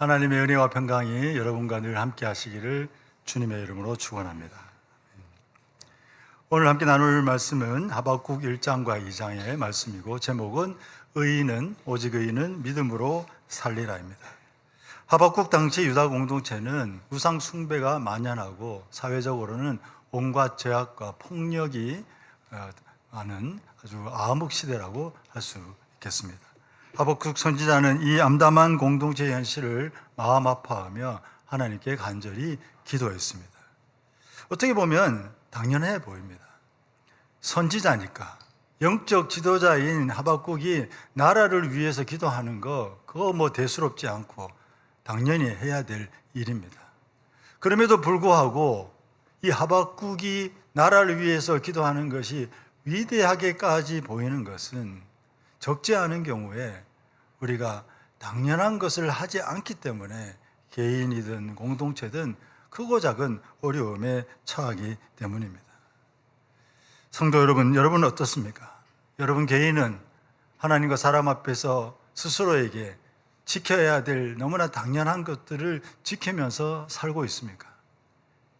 하나님의 은혜와 평강이 여러분과 늘 함께 하시기를 주님의 이름으로 축원합니다. 오늘 함께 나눌 말씀은 하박국 1장과 2장의 말씀이고 제목은 의인은 오직 의인은 믿음으로 살리라입니다. 하박국 당시 유다 공동체는 우상 숭배가 만연하고 사회적으로는 온갖 죄악과 폭력이 어, 많은 아주 암흑 시대라고 할 수 있겠습니다. 하박국 선지자는 이 암담한 공동체 현실을 마음 아파하며 하나님께 간절히 기도했습니다. 어떻게 보면 당연해 보입니다. 선지자니까 영적 지도자인 하박국이 나라를 위해서 기도하는 거 그거 뭐 대수롭지 않고 당연히 해야 될 일입니다. 그럼에도 불구하고 이 하박국이 나라를 위해서 기도하는 것이 위대하게까지 보이는 것은 적지 않은 경우에 우리가 당연한 것을 하지 않기 때문에 개인이든 공동체든 크고 작은 어려움에 처하기 때문입니다. 성도 여러분, 여러분은 어떻습니까? 여러분 개인은 하나님과 사람 앞에서 스스로에게 지켜야 될 너무나 당연한 것들을 지키면서 살고 있습니까?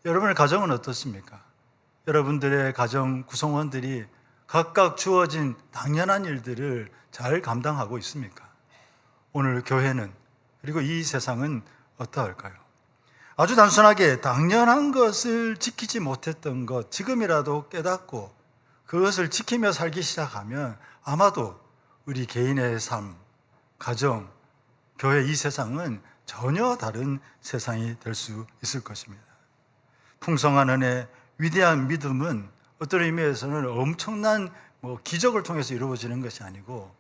여러분의 가정은 어떻습니까? 여러분들의 가정 구성원들이 각각 주어진 당연한 일들을 잘 감당하고 있습니까? 오늘 교회는 그리고 이 세상은 어떠할까요? 아주 단순하게 당연한 것을 지키지 못했던 것 지금이라도 깨닫고 그것을 지키며 살기 시작하면 아마도 우리 개인의 삶, 가정, 교회 이 세상은 전혀 다른 세상이 될 수 있을 것입니다. 풍성한 은혜, 위대한 믿음은 어떤 의미에서는 엄청난 뭐 기적을 통해서 이루어지는 것이 아니고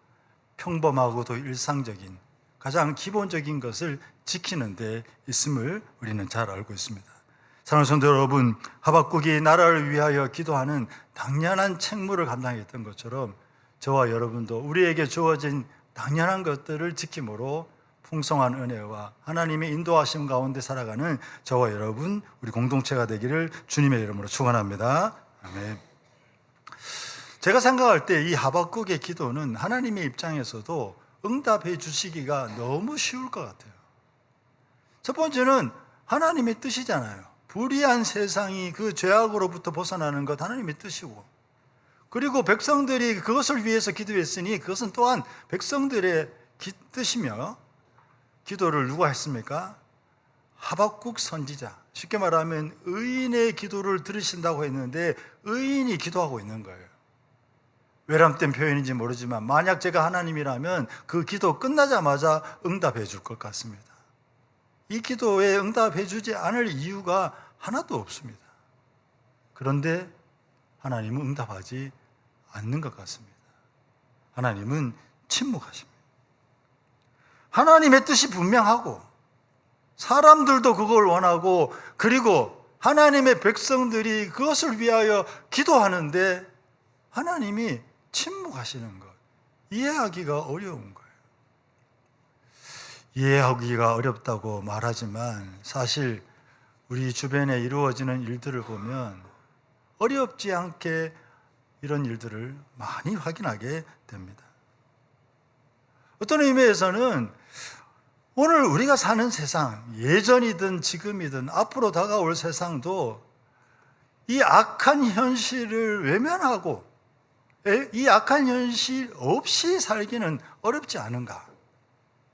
평범하고도 일상적인 가장 기본적인 것을 지키는 데 있음을 우리는 잘 알고 있습니다. 사랑하는 성도 여러분, 하박국이 나라를 위하여 기도하는 당연한 책무를 감당했던 것처럼 저와 여러분도 우리에게 주어진 당연한 것들을 지킴으로 풍성한 은혜와 하나님의 인도하심 가운데 살아가는 저와 여러분 우리 공동체가 되기를 주님의 이름으로 축원합니다. 아멘. 제가 생각할 때 이 하박국의 기도는 하나님의 입장에서도 응답해 주시기가 너무 쉬울 것 같아요. 첫 번째는 하나님의 뜻이잖아요. 불의한 세상이 그 죄악으로부터 벗어나는 것 하나님의 뜻이고 그리고 백성들이 그것을 위해서 기도했으니 그것은 또한 백성들의 기, 뜻이며 기도를 누가 했습니까? 하박국 선지자. 쉽게 말하면 의인의 기도를 들으신다고 했는데 의인이 기도하고 있는 거예요. 외람된 표현인지 모르지만 만약 제가 하나님이라면 그 기도 끝나자마자 응답해 줄 것 같습니다. 이 기도에 응답해 주지 않을 이유가 하나도 없습니다. 그런데 하나님은 응답하지 않는 것 같습니다. 하나님은 침묵하십니다. 하나님의 뜻이 분명하고 사람들도 그걸 원하고 그리고 하나님의 백성들이 그것을 위하여 기도하는데 하나님이 침묵하시는 것 이해하기가 어려운 거예요. 이해하기가 어렵다고 말하지만 사실 우리 주변에 이루어지는 일들을 보면 어렵지 않게 이런 일들을 많이 확인하게 됩니다. 어떤 의미에서는 오늘 우리가 사는 세상, 예전이든 지금이든 앞으로 다가올 세상도 이 악한 현실을 외면하고 이 악한 현실 없이 살기는 어렵지 않은가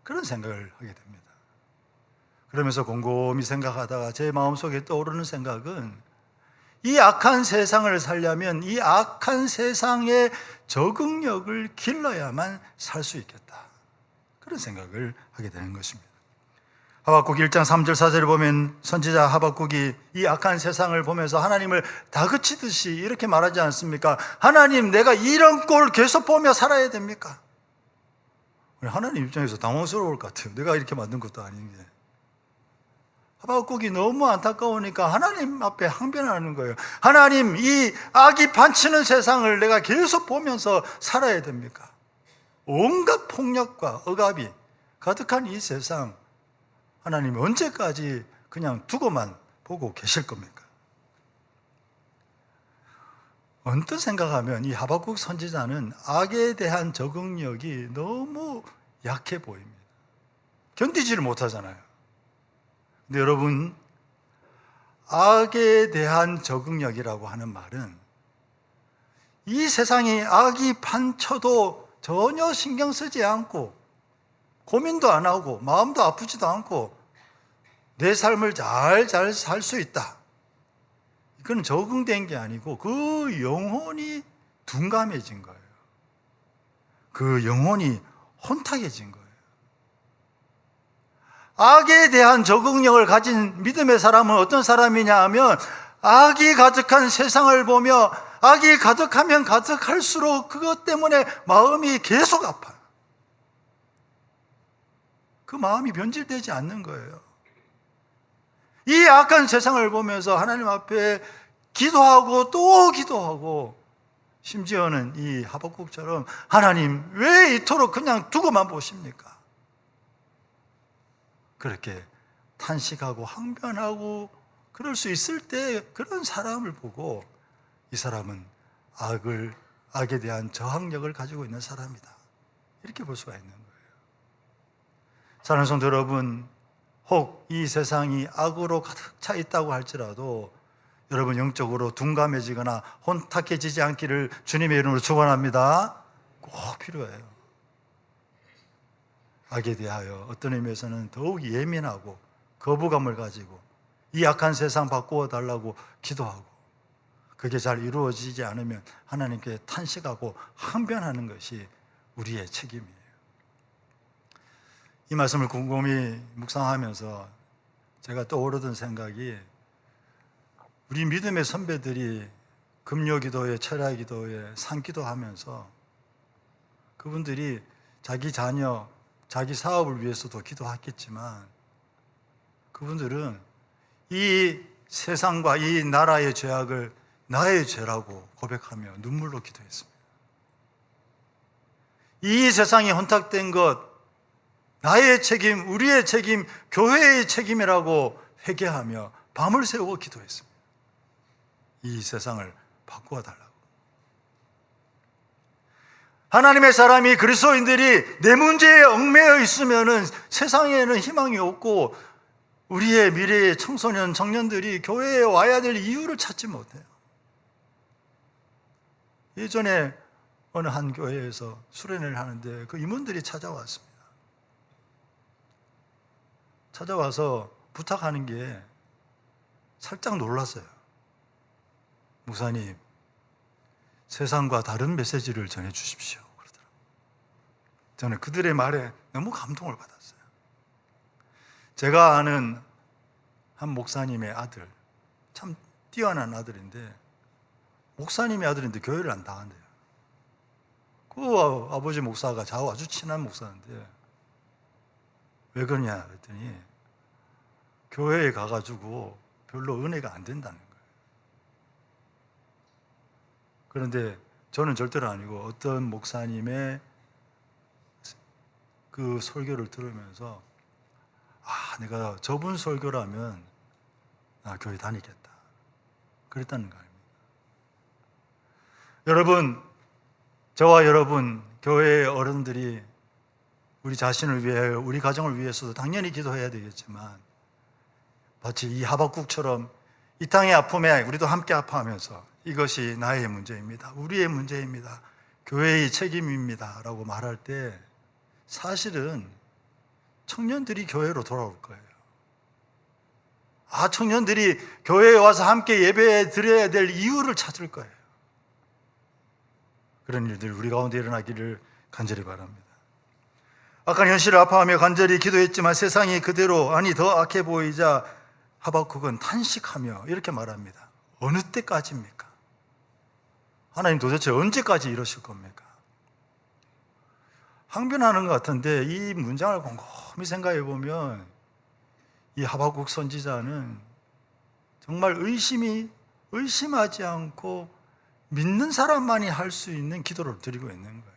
그런 생각을 하게 됩니다. 그러면서 곰곰이 생각하다가 제 마음속에 떠오르는 생각은 이 악한 세상을 살려면 이 악한 세상의 적응력을 길러야만 살 수 있겠다. 그런 생각을 하게 되는 것입니다. 하박국 1장 3절 4절을 보면 선지자 하박국이 이 악한 세상을 보면서 하나님을 다그치듯이 이렇게 말하지 않습니까? 하나님, 내가 이런 꼴 계속 보며 살아야 됩니까? 하나님 입장에서 당황스러울 것 같아요. 내가 이렇게 만든 것도 아닌데. 하박국이 너무 안타까우니까 하나님 앞에 항변하는 거예요. 하나님, 이 악이 반치는 세상을 내가 계속 보면서 살아야 됩니까? 온갖 폭력과 억압이 가득한 이 세상, 하나님 언제까지 그냥 두고만 보고 계실 겁니까? 언뜻 생각하면 이 하박국 선지자는 악에 대한 적응력이 너무 약해 보입니다. 견디지를 못하잖아요. 근데 여러분, 악에 대한 적응력이라고 하는 말은 이 세상에 악이 판쳐도 전혀 신경 쓰지 않고 고민도 안 하고 마음도 아프지도 않고 내 삶을 잘 잘 살 수 있다. 이건 적응된 게 아니고 그 영혼이 둔감해진 거예요. 그 영혼이 혼탁해진 거예요. 악에 대한 적응력을 가진 믿음의 사람은 어떤 사람이냐 하면 악이 가득한 세상을 보며 악이 가득하면 가득할수록 그것 때문에 마음이 계속 아파요. 그 마음이 변질되지 않는 거예요. 이 악한 세상을 보면서 하나님 앞에 기도하고 또 기도하고 심지어는 이 하박국처럼 하나님 왜 이토록 그냥 두고만 보십니까? 그렇게 탄식하고 항변하고 그럴 수 있을 때 그런 사람을 보고 이 사람은 악을 악에 대한 저항력을 가지고 있는 사람이다. 이렇게 볼 수가 있는 거예요. 사랑하는 성도 여러분, 혹 이 세상이 악으로 가득 차 있다고 할지라도 여러분 영적으로 둔감해지거나 혼탁해지지 않기를 주님의 이름으로 축원합니다. 꼭 필요해요. 악에 대하여 어떤 의미에서는 더욱 예민하고 거부감을 가지고 이 악한 세상 바꾸어 달라고 기도하고 그게 잘 이루어지지 않으면 하나님께 탄식하고 항변하는 것이 우리의 책임이에요. 이 말씀을 곰곰이 묵상하면서 제가 떠오르던 생각이 우리 믿음의 선배들이 금요 기도회, 철야 기도회, 산기도 하면서 그분들이 자기 자녀, 자기 사업을 위해서도 기도했겠지만 그분들은 이 세상과 이 나라의 죄악을 나의 죄라고 고백하며 눈물로 기도했습니다. 이 세상이 혼탁된 것, 나의 책임, 우리의 책임, 교회의 책임이라고 회개하며 밤을 새우고 기도했습니다. 이 세상을 바꾸어 달라고. 하나님의 사람이 그리스도인들이 내 문제에 얽매여 있으면은 세상에는 희망이 없고 우리의 미래의 청소년, 청년들이 교회에 와야 될 이유를 찾지 못해요. 예전에 어느 한 교회에서 수련회를 하는데 그 임원들이 찾아왔습니다. 찾아와서 부탁하는 게 살짝 놀랐어요. 목사님, 세상과 다른 메시지를 전해 주십시오. 저는 그들의 말에 너무 감동을 받았어요. 제가 아는 한 목사님의 아들, 참 뛰어난 아들인데, 목사님의 아들인데 교회를 안 나간대요. 그 아버지 목사가 저하고 아주 친한 목사인데, 왜 그러냐 그랬더니, 교회에 가가지고 별로 은혜가 안 된다는 거예요. 그런데 저는 절대로 아니고 어떤 목사님의 그 설교를 들으면서 아, 내가 저분 설교라면 나 교회 다니겠다. 그랬다는 거 아닙니까? 여러분, 저와 여러분, 교회의 어른들이 우리 자신을 위해, 우리 가정을 위해서도 당연히 기도해야 되겠지만, 마치 이 하박국처럼 이 땅의 아픔에 우리도 함께 아파하면서 이것이 나의 문제입니다. 우리의 문제입니다. 교회의 책임입니다. 라고 말할 때 사실은 청년들이 교회로 돌아올 거예요. 아, 청년들이 교회에 와서 함께 예배 드려야 될 이유를 찾을 거예요. 그런 일들 우리 가운데 일어나기를 간절히 바랍니다. 아까 현실을 아파하며 간절히 기도했지만 세상이 그대로 아니 더 악해 보이자 하박국은 탄식하며 이렇게 말합니다. 어느 때까지입니까? 하나님 도대체 언제까지 이러실 겁니까? 항변하는 것 같은데 이 문장을 곰곰이 생각해 보면 이 하박국 선지자는 정말 의심이 의심하지 않고 믿는 사람만이 할 수 있는 기도를 드리고 있는 거예요.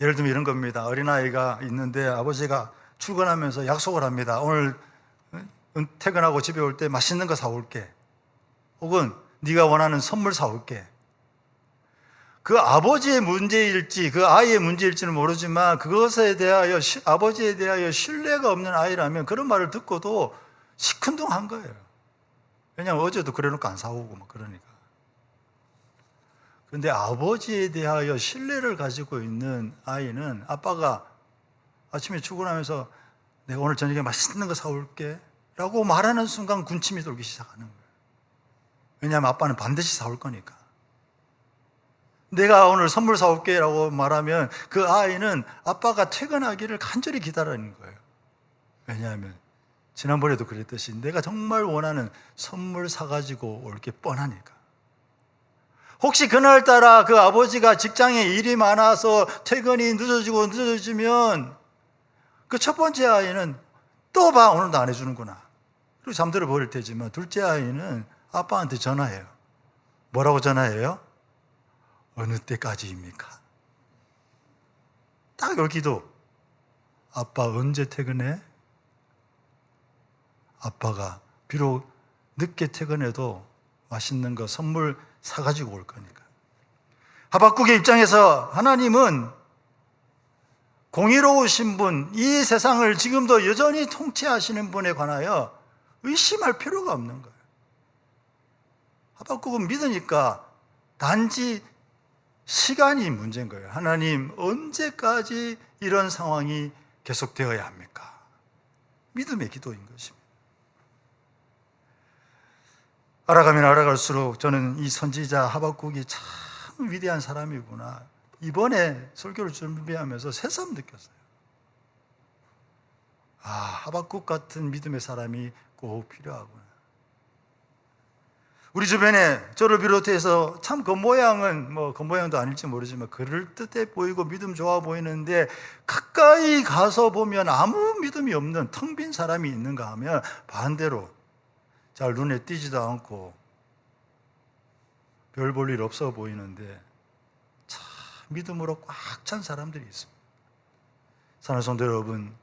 예를 들면 이런 겁니다. 어린아이가 있는데 아버지가 출근하면서 약속을 합니다. 오늘 퇴근하고 집에 올 때 맛있는 거 사올게. 혹은 네가 원하는 선물 사올게. 그 아버지의 문제일지 그 아이의 문제일지는 모르지만 그것에 대하여 시- 아버지에 대하여 신뢰가 없는 아이라면 그런 말을 듣고도 시큰둥한 거예요. 왜냐하면 어제도 그래놓고 안 사오고 막 그러니까. 근데 아버지에 대하여 신뢰를 가지고 있는 아이는 아빠가 아침에 출근하면서 내가 오늘 저녁에 맛있는 거 사올게 라고 말하는 순간 군침이 돌기 시작하는 거예요. 왜냐하면 아빠는 반드시 사올 거니까. 내가 오늘 선물 사올게 라고 말하면 그 아이는 아빠가 퇴근하기를 간절히 기다리는 거예요. 왜냐하면 지난번에도 그랬듯이 내가 정말 원하는 선물 사가지고 올 게 뻔하니까. 혹시 그날따라 그 아버지가 직장에 일이 많아서 퇴근이 늦어지고 늦어지면 그 첫 번째 아이는 또 봐, 오늘도 안 해주는구나. 그리고 잠들어 버릴 테지만 둘째 아이는 아빠한테 전화해요. 뭐라고 전화해요? 어느 때까지입니까? 딱 여기도 아빠 언제 퇴근해? 아빠가 비록 늦게 퇴근해도 맛있는 거 선물 사가지고 올 거니까. 하박국의 입장에서 하나님은 공의로우신 분, 이 세상을 지금도 여전히 통치하시는 분에 관하여 의심할 필요가 없는 거예요. 하박국은 믿으니까 단지 시간이 문제인 거예요. 하나님, 언제까지 이런 상황이 계속되어야 합니까? 믿음의 기도인 것입니다. 알아가면 알아갈수록 저는 이 선지자 하박국이 참 위대한 사람이구나. 이번에 설교를 준비하면서 새삼 느꼈어요. 아, 하박국 같은 믿음의 사람이 꼭 필요하구나. 우리 주변에 저를 비롯해서 참그 모양은 뭐그 모양도 아닐지 모르지만 그럴듯해 보이고 믿음 좋아 보이는데 가까이 가서 보면 아무 믿음이 없는 텅 빈 사람이 있는가 하면 반대로 잘 눈에 띄지도 않고 별 볼 일 없어 보이는데 참 믿음으로 꽉 찬 사람들이 있습니다. 사랑하는 여러분,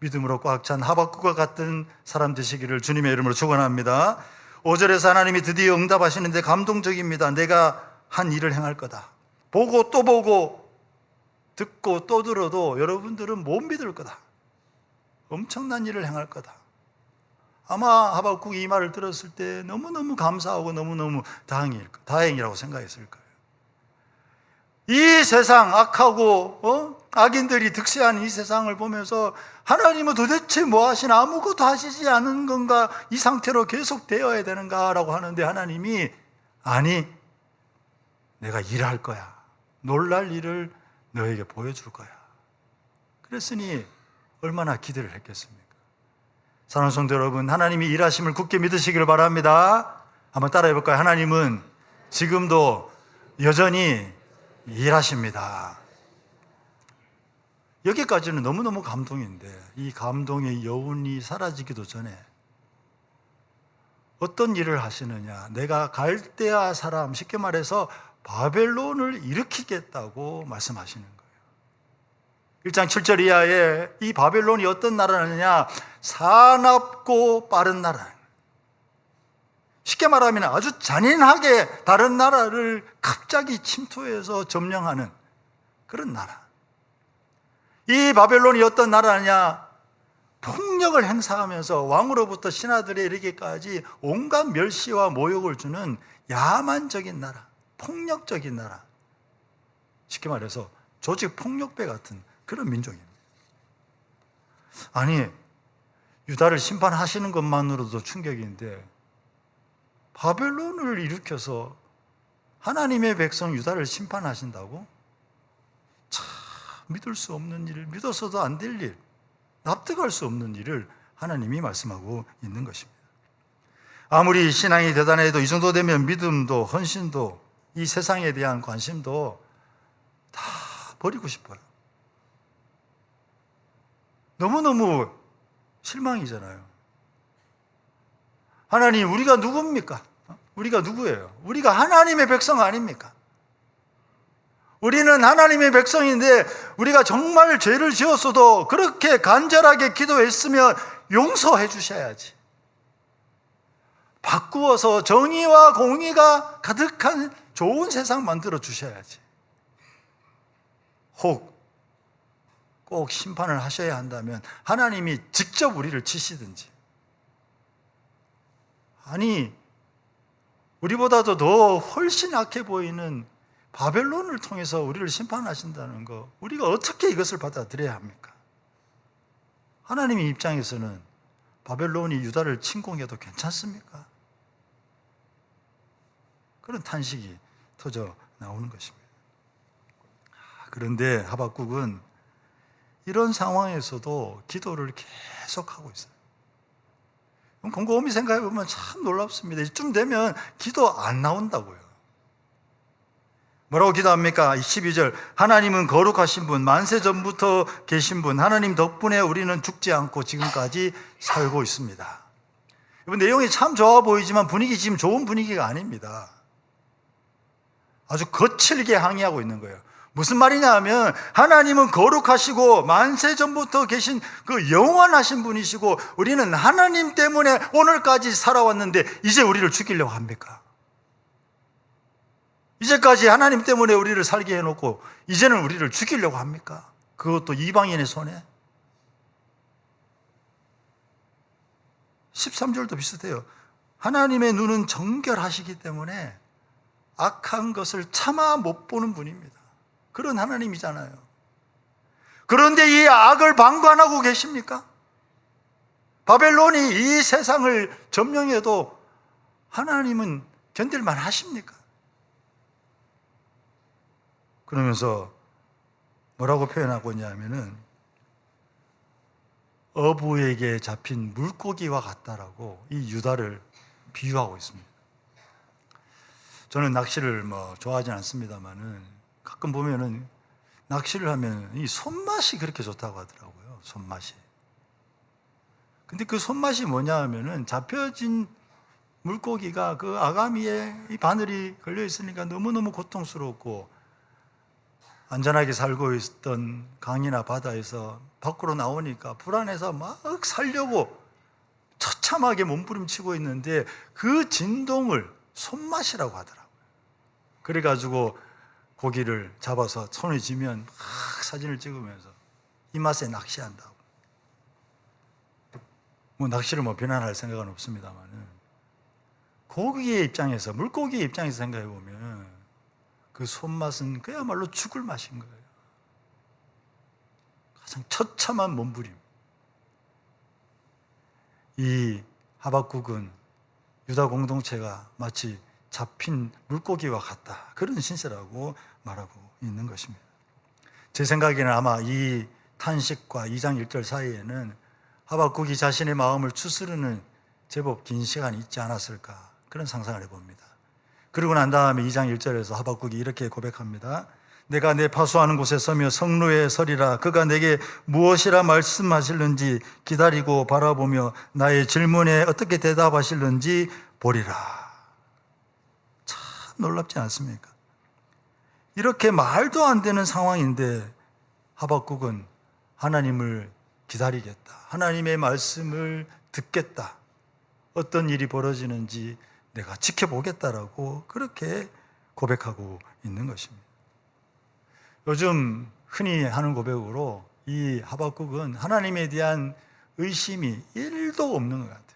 믿음으로 꽉 찬 하박국과 같은 사람 되시기를 주님의 이름으로 축원합니다. 5절에서 하나님이 드디어 응답하시는데 감동적입니다. 내가 한 일을 행할 거다. 보고 또 보고 듣고 또 들어도 여러분들은 못 믿을 거다. 엄청난 일을 행할 거다. 아마 하박국이 이 말을 들었을 때 너무너무 감사하고 너무너무 다행일, 다행이라고 생각했을 거예요. 이 세상 악하고 어? 악인들이 득세하는 이 세상을 보면서 하나님은 도대체 뭐 하시나 아무것도 하시지 않은 건가 이 상태로 계속 되어야 되는가라고 하는데 하나님이 아니 내가 일할 거야 놀랄 일을 너에게 보여줄 거야 그랬으니 얼마나 기대를 했겠습니까 사랑하는 성도 여러분 하나님이 일하심을 굳게 믿으시기를 바랍니다. 한번 따라해 볼까요? 하나님은 지금도 여전히 일하십니다. 여기까지는 너무너무 감동인데 이 감동의 여운이 사라지기도 전에 어떤 일을 하시느냐? 내가 갈대아 사람 쉽게 말해서 바벨론을 일으키겠다고 말씀하시는 거예요 1장 7절 이하에 이 바벨론이 어떤 나라느냐 사납고 빠른 나라 쉽게 말하면 아주 잔인하게 다른 나라를 갑자기 침투해서 점령하는 그런 나라. 이 바벨론이 어떤 나라냐? 폭력을 행사하면서 왕으로부터 신하들에 이르기까지 온갖 멸시와 모욕을 주는 야만적인 나라, 폭력적인 나라. 쉽게 말해서 조직 폭력배 같은 그런 민족입니다. 아니, 유다를 심판하시는 것만으로도 충격인데 바벨론을 일으켜서 하나님의 백성 유다를 심판하신다고? 참 믿을 수 없는 일, 믿어서도 안 될 일, 납득할 수 없는 일을 하나님이 말씀하고 있는 것입니다. 아무리 신앙이 대단해도 이 정도 되면 믿음도 헌신도 이 세상에 대한 관심도 다 버리고 싶어요. 너무너무 실망이잖아요. 하나님, 우리가 누굽니까? 우리가 누구예요? 우리가 하나님의 백성 아닙니까? 우리는 하나님의 백성인데 우리가 정말 죄를 지었어도 그렇게 간절하게 기도했으면 용서해 주셔야지. 바꾸어서 정의와 공의가 가득한 좋은 세상 만들어 주셔야지. 혹 꼭 심판을 하셔야 한다면 하나님이 직접 우리를 치시든지 아니 우리보다도 더 훨씬 악해 보이는 바벨론을 통해서 우리를 심판하신다는 거 우리가 어떻게 이것을 받아들여야 합니까? 하나님의 입장에서는 바벨론이 유다를 침공해도 괜찮습니까? 그런 탄식이 터져 나오는 것입니다. 그런데 하박국은 이런 상황에서도 기도를 계속하고 있어요. 곰곰이 생각해 보면 참 놀랍습니다. 이쯤 되면 기도 안 나온다고요. 뭐라고 기도합니까? 12절. 하나님은 거룩하신 분, 만세 전부터 계신 분, 하나님 덕분에 우리는 죽지 않고 지금까지 살고 있습니다. 내용이 참 좋아 보이지만 분위기 지금 좋은 분위기가 아닙니다. 아주 거칠게 항의하고 있는 거예요. 무슨 말이냐 하면 하나님은 거룩하시고 만세 전부터 계신 그 영원하신 분이시고 우리는 하나님 때문에 오늘까지 살아왔는데 이제 우리를 죽이려고 합니까? 이제까지 하나님 때문에 우리를 살게 해놓고 이제는 우리를 죽이려고 합니까? 그것도 이방인의 손에? 13절도 비슷해요. 하나님의 눈은 정결하시기 때문에 악한 것을 참아 못 보는 분입니다. 그런 하나님이잖아요. 그런데 이 악을 방관하고 계십니까? 바벨론이 이 세상을 점령해도 하나님은 견딜만 하십니까? 그러면서 뭐라고 표현하고 있냐면은 어부에게 잡힌 물고기와 같다라고 이 유다를 비유하고 있습니다. 저는 낚시를 뭐 좋아하지 않습니다만은 가끔 보면은 낚시를 하면 이 손맛이 그렇게 좋다고 하더라고요. 손맛이. 근데 그 손맛이 뭐냐 하면은 잡혀진 물고기가 그 아가미에 이 바늘이 걸려 있으니까 너무너무 고통스럽고 안전하게 살고 있던 강이나 바다에서 밖으로 나오니까 불안해서 막 살려고 처참하게 몸부림치고 있는데 그 진동을 손맛이라고 하더라고요. 그래가지고 고기를 잡아서 손에 쥐면 막 사진을 찍으면서 이 맛에 낚시한다고. 뭐 낚시를 뭐 비난할 생각은 없습니다만은 고기의 입장에서 물고기의 입장에서 생각해 보면 그 손맛은 그야말로 죽을 맛인 거예요. 가장 처참한 몸부림. 이 하박국은 유다 공동체가 마치 잡힌 물고기와 같다. 그런 신세라고 말하고 있는 것입니다. 제 생각에는 아마 이 탄식과 2장 1절 사이에는 하박국이 자신의 마음을 추스르는 제법 긴 시간이 있지 않았을까 그런 상상을 해봅니다. 그러고 난 다음에 2장 1절에서 하박국이 이렇게 고백합니다. 내가 내 파수하는 곳에 서며 성로에 서리라 그가 내게 무엇이라 말씀하실는지 기다리고 바라보며 나의 질문에 어떻게 대답하실는지 보리라. 참 놀랍지 않습니까? 이렇게 말도 안 되는 상황인데 하박국은 하나님을 기다리겠다. 하나님의 말씀을 듣겠다. 어떤 일이 벌어지는지 내가 지켜보겠다라고 그렇게 고백하고 있는 것입니다. 요즘 흔히 하는 고백으로 이 하박국은 하나님에 대한 의심이 1도 없는 것 같아요.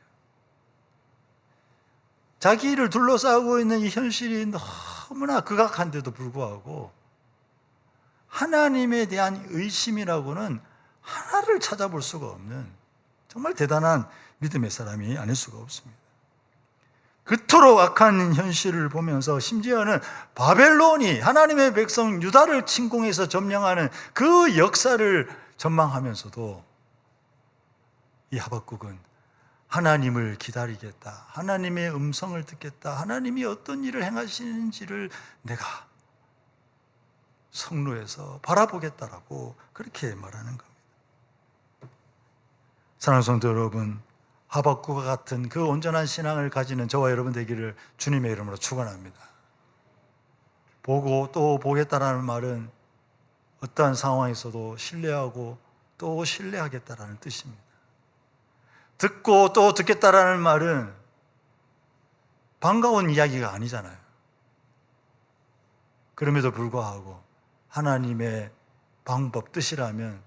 자기를 둘러싸고 있는 이 현실이 너무나 극악한데도 불구하고 하나님에 대한 의심이라고는 하나를 찾아볼 수가 없는 정말 대단한 믿음의 사람이 아닐 수가 없습니다. 그토록 악한 현실을 보면서 심지어는 바벨론이 하나님의 백성 유다를 침공해서 점령하는 그 역사를 전망하면서도 이 하박국은 하나님을 기다리겠다. 하나님의 음성을 듣겠다. 하나님이 어떤 일을 행하시는지를 내가 성로에서 바라보겠다라고 그렇게 말하는 겁니다. 사랑하는 성도 여러분, 하박국과 같은 그 온전한 신앙을 가지는 저와 여러분 되기를 주님의 이름으로 축원합니다. 보고 또 보겠다라는 말은 어떠한 상황에서도 신뢰하고 또 신뢰하겠다라는 뜻입니다. 듣고 또 듣겠다라는 말은 반가운 이야기가 아니잖아요. 그럼에도 불구하고 하나님의 방법, 뜻이라면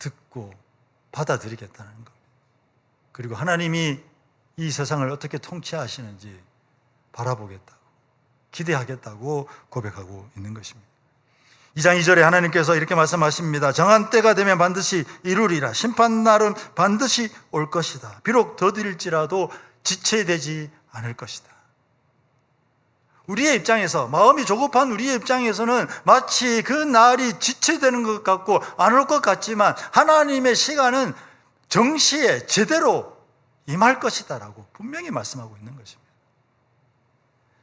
듣고 받아들이겠다는 겁니다. 그리고 하나님이 이 세상을 어떻게 통치하시는지 바라보겠다고, 기대하겠다고 고백하고 있는 것입니다. 2장 2절에 하나님께서 이렇게 말씀하십니다. 정한 때가 되면 반드시 이루리라. 심판 날은 반드시 올 것이다. 비록 더딜지라도 지체되지 않을 것이다. 우리의 입장에서 마음이 조급한 우리의 입장에서는 마치 그 날이 지체되는 것 같고 안 올 것 같지만 하나님의 시간은 정시에 제대로 임할 것이다라고 분명히 말씀하고 있는 것입니다.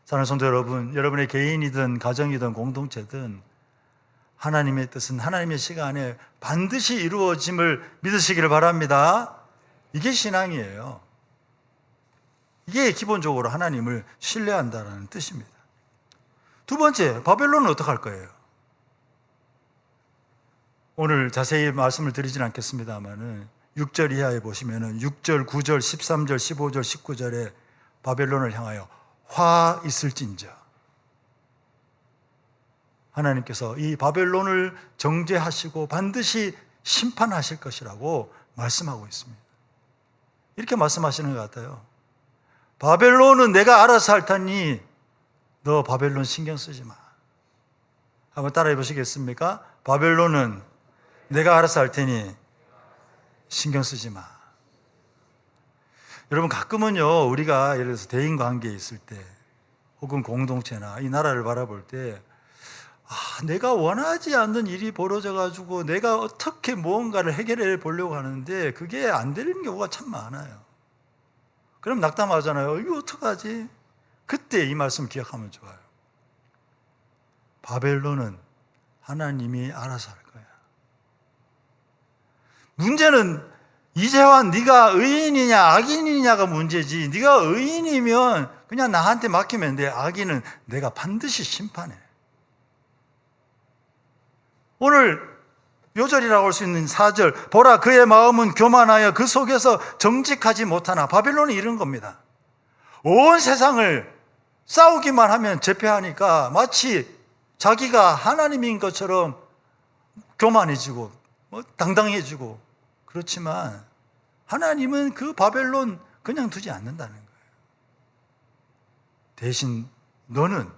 사랑하는 성도 여러분, 여러분의 개인이든 가정이든 공동체든 하나님의 뜻은 하나님의 시간에 반드시 이루어짐을 믿으시기를 바랍니다. 이게 신앙이에요. 이게 기본적으로 하나님을 신뢰한다는 뜻입니다. 두 번째, 바벨론은 어떡할 거예요? 오늘 자세히 말씀을 드리진 않겠습니다만은 6절 이하에 보시면은 6절, 9절, 13절, 15절, 19절에 바벨론을 향하여 화 있을진저 하나님께서 이 바벨론을 정죄하시고 반드시 심판하실 것이라고 말씀하고 있습니다. 이렇게 말씀하시는 것 같아요. 바벨론은 내가 알아서 할 테니 너 바벨론 신경 쓰지 마. 한번 따라해 보시겠습니까? 바벨론은 내가 알아서 할 테니 신경 쓰지 마. 여러분 가끔은요 우리가 예를 들어서 대인 관계에 있을 때 혹은 공동체나 이 나라를 바라볼 때 아, 내가 원하지 않는 일이 벌어져 가지고 내가 어떻게 무언가를 해결해 보려고 하는데 그게 안 되는 경우가 참 많아요. 그럼 낙담하잖아요. 이거 어떡하지? 그때 이 말씀 기억하면 좋아요. 바벨론은 하나님이 알아서 할 거야. 문제는 이제와 네가 의인이냐 악인이냐가 문제지. 네가 의인이면 그냥 나한테 맡기면 돼. 악인은 내가 반드시 심판해. 오늘 요절이라고 할 수 있는 4절 보라 그의 마음은 교만하여 그 속에서 정직하지 못하나 바벨론이 이런 겁니다. 온 세상을 싸우기만 하면 제패하니까 마치 자기가 하나님인 것처럼 교만해지고 뭐 당당해지고 그렇지만 하나님은 그 바벨론 그냥 두지 않는다는 거예요. 대신 너는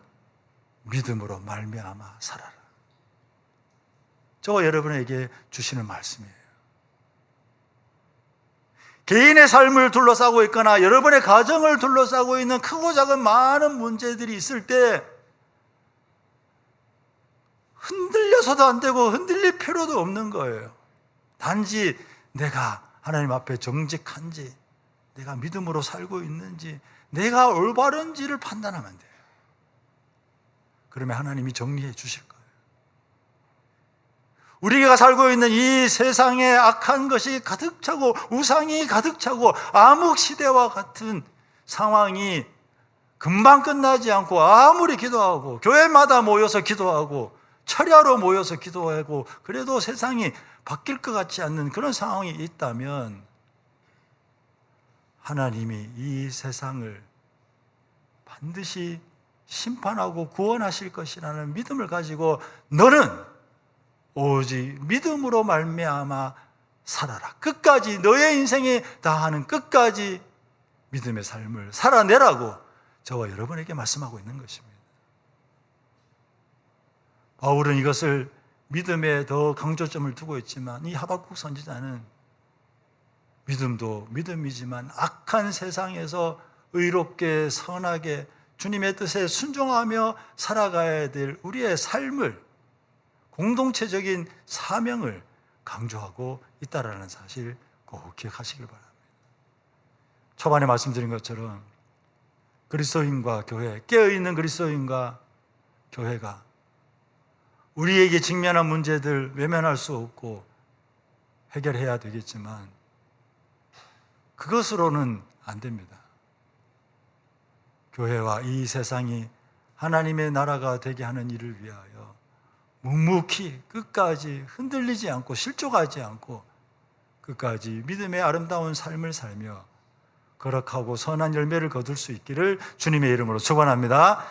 믿음으로 말미암아 살아라. 저와 여러분에게 주시는 말씀이에요. 개인의 삶을 둘러싸고 있거나 여러분의 가정을 둘러싸고 있는 크고 작은 많은 문제들이 있을 때 흔들려서도 안 되고 흔들릴 필요도 없는 거예요. 단지 내가 하나님 앞에 정직한지, 내가 믿음으로 살고 있는지, 내가 올바른지를 판단하면 돼요. 그러면 하나님이 정리해 주실. 우리가 살고 있는 이 세상에 악한 것이 가득 차고 우상이 가득 차고 암흑 시대와 같은 상황이 금방 끝나지 않고 아무리 기도하고 교회마다 모여서 기도하고 철야로 모여서 기도하고 그래도 세상이 바뀔 것 같지 않는 그런 상황이 있다면 하나님이 이 세상을 반드시 심판하고 구원하실 것이라는 믿음을 가지고 너는 오직 믿음으로 말미암아 살아라. 끝까지 너의 인생에 다하는 끝까지 믿음의 삶을 살아내라고 저와 여러분에게 말씀하고 있는 것입니다. 바울은 이것을 믿음에 더 강조점을 두고 있지만 이 하박국 선지자는 믿음도 믿음이지만 악한 세상에서 의롭게 선하게 주님의 뜻에 순종하며 살아가야 될 우리의 삶을 공동체적인 사명을 강조하고 있다라는 사실 꼭 기억하시길 바랍니다. 초반에 말씀드린 것처럼 그리스도인과 교회, 깨어있는 그리스도인과 교회가 우리에게 직면한 문제들 외면할 수 없고 해결해야 되겠지만 그것으로는 안 됩니다. 교회와 이 세상이 하나님의 나라가 되게 하는 일을 위하여 묵묵히 끝까지 흔들리지 않고 실족하지 않고 끝까지 믿음의 아름다운 삶을 살며 거룩하고 선한 열매를 거둘 수 있기를 주님의 이름으로 축원합니다.